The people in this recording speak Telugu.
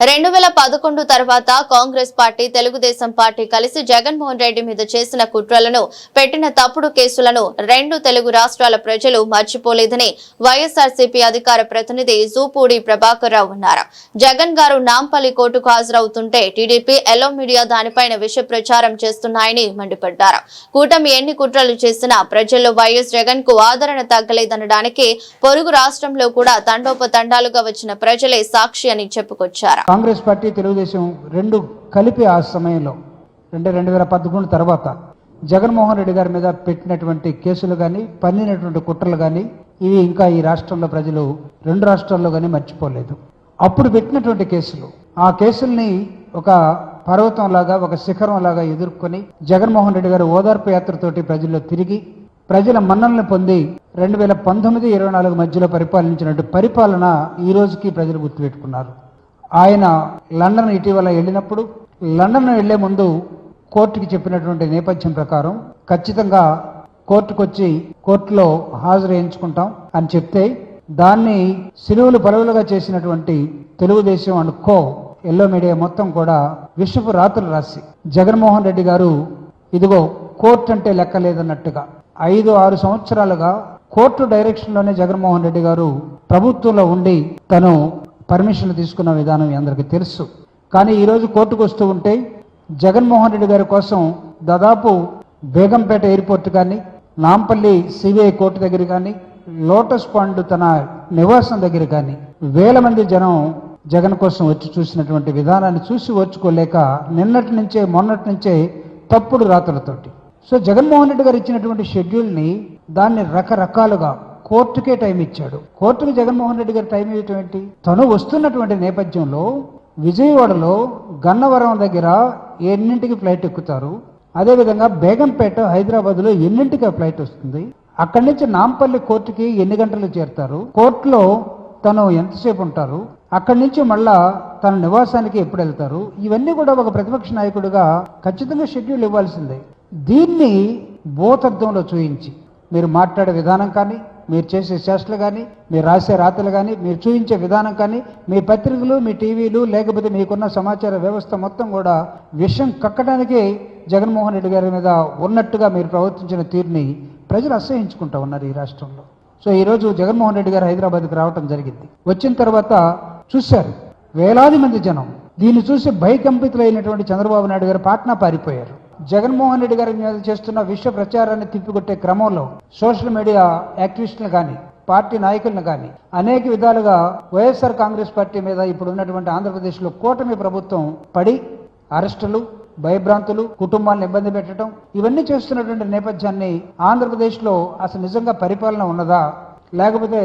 రెండు వేల పదకొండు తర్వాత కాంగ్రెస్ పార్టీ తెలుగుదేశం పార్టీ కలిసి జగన్మోహన్ రెడ్డి మీద చేసిన కుట్రలను పెట్టిన తప్పుడు కేసులను రెండు తెలుగు రాష్ట్రాల ప్రజలు మర్చిపోలేదని వైఎస్ఆర్సీపీ అధికార ప్రతినిధి జూపూడి ప్రభాకర్ రావు అన్నారు. జగన్ గారు నాంపల్లి కోర్టుకు హాజరవుతుంటే టీడీపీ ఎల్లో మీడియా దానిపైన విష ప్రచారం చేస్తున్నాయని మండిపడ్డారు. కూటమి ఎన్ని కుట్రలు చేసినా ప్రజల్లో వైఎస్ జగన్కు ఆదరణ తగ్గలేదనడానికి పొరుగు రాష్ట్రంలో కూడా తండోపతండాలుగా వచ్చిన ప్రజలే సాక్షి అని చెప్పుకొచ్చారు. కాంగ్రెస్ పార్టీ తెలుగుదేశం రెండు కలిపి ఆ సమయంలో రెండు రెండు వేల పదకొండు తర్వాత జగన్మోహన్ రెడ్డి గారి మీద పెట్టినటువంటి కేసులు కానీ పన్నినటువంటి కుట్రలు కానీ ఇవి ఇంకా ఈ రాష్ట్రంలో ప్రజలు రెండు రాష్ట్రాల్లో కానీ మర్చిపోలేదు. అప్పుడు పెట్టినటువంటి కేసులు ఆ కేసుల్ని ఒక పర్వతంలాగా ఒక శిఖరంలాగా ఎదుర్కొని జగన్మోహన్ రెడ్డి గారు ఓదార్పు యాత్రతోటి ప్రజల్లో తిరిగి ప్రజల మన్ననలు పొంది రెండు వేల పంతొమ్మిది ఇరవై నాలుగు మధ్యలో పరిపాలించినట్టు పరిపాలన ఈ రోజుకి ప్రజలు గుర్తుపెట్టుకున్నారు. ఆయన లండన్ ఇటీవల వెళ్ళినప్పుడు లండన్ వెళ్ళే ముందు కోర్టుకి చెప్పినటువంటి నేపథ్యం ప్రకారం ఖచ్చితంగా కోర్టుకు వచ్చి కోర్టులో హాజరు వేయించుకుంటాం అని చెప్తే దాన్ని సిలువులు పలువులుగా చేసినటువంటి Telugu Desam and co yellow media మొత్తం కూడా విషపు రాత్రులు రాసి జగన్మోహన్ రెడ్డి గారు ఇదిగో కోర్టు అంటే లెక్క లేదన్నట్టుగా ఐదు ఆరు సంవత్సరాలుగా కోర్టు డైరెక్షన్లోనే జగన్మోహన్ రెడ్డి గారు ప్రభుత్వంలో ఉండి తను పర్మిషన్లు తీసుకున్న విధానం మీ అందరికీ తెలుసు. కానీ ఈరోజు కోర్టుకు వస్తూ ఉంటే జగన్మోహన్ రెడ్డి గారి కోసం దాదాపు బేగంపేట ఎయిర్పోర్ట్ కానీ నాంపల్లి సిబిఐ కోర్టు దగ్గర కానీ లోటస్ పాండ్ తన నివాసం దగ్గర కానీ వేల మంది జనం జగన్ కోసం వచ్చి చూసినటువంటి విధానాన్ని చూసి ఓర్చుకోలేక నిన్నటి నుంచే మొన్నటి నుంచే తప్పుడు రాతలతోటి. సో జగన్మోహన్ రెడ్డి గారు ఇచ్చినటువంటి షెడ్యూల్ని దాన్ని రకరకాలుగా కోర్టుకే టైం ఇచ్చాడు. కోర్టుకు జగన్మోహన్ రెడ్డి గారు టైం ఇవ్వటం తను వస్తున్నటువంటి నేపథ్యంలో విజయవాడలో గన్నవరం దగ్గర ఎన్నింటికి ఫ్లైట్ ఎక్కుతారు? అదేవిధంగా బేగంపేట హైదరాబాద్లో ఎన్నింటికి ఆ ఫ్లైట్ వస్తుంది? అక్కడి నుంచి నాంపల్లి కోర్టుకి ఎన్ని గంటలు చేరుతారు? కోర్టులో తను ఎంతసేపు ఉంటారు? అక్కడి నుంచి మళ్ళా తన నివాసానికి ఎప్పుడు వెళ్తారు? ఇవన్నీ కూడా ఒక ప్రతిపక్ష నాయకుడిగా ఖచ్చితంగా షెడ్యూల్ ఇవ్వాల్సిందే. దీన్ని భూతత్వంలో చూయించి మీరు మాట్లాడే విధానం కానీ మీరు చేసే చేష్టలు కానీ మీరు రాసే రాతలు కానీ మీరు చూపించే విధానం కానీ మీ పత్రికలు మీ టీవీలు లేకపోతే మీకున్న సమాచార వ్యవస్థ మొత్తం కూడా విషయం కక్కడానికి జగన్మోహన్ రెడ్డి గారి మీద ఉన్నట్టుగా మీరు ప్రవర్తించిన తీరుని ప్రజలు అసహించుకుంటా ఉన్నారు ఈ రాష్ట్రంలో. సో ఈరోజు జగన్మోహన్ రెడ్డి గారు హైదరాబాద్కి రావటం జరిగింది. వచ్చిన తర్వాత చూశారు. వేలాది మంది జనం దీన్ని చూసి భయకంపితులైనటువంటి చంద్రబాబు నాయుడు గారు పాట్నా పారిపోయారు. జగన్మోహన్ రెడ్డి గారి మీద చేస్తున్న విశ్వ ప్రచారాన్ని తిప్పికొట్టే క్రమంలో సోషల్ మీడియా యాక్టివిస్టులు కానీ పార్టీ నాయకులను కానీ అనేక విధాలుగా వైఎస్ఆర్ కాంగ్రెస్ పార్టీ మీద ఇప్పుడు ఉన్నటువంటి ఆంధ్రప్రదేశ్లో కూటమి ప్రభుత్వం పడి అరెస్టులు భయభ్రాంతులు కుటుంబాలను ఇబ్బంది పెట్టడం ఇవన్నీ చేస్తున్నటువంటి నేపథ్యాన్ని ఆంధ్రప్రదేశ్లో అసలు నిజంగా పరిపాలన ఉన్నదా? లేకపోతే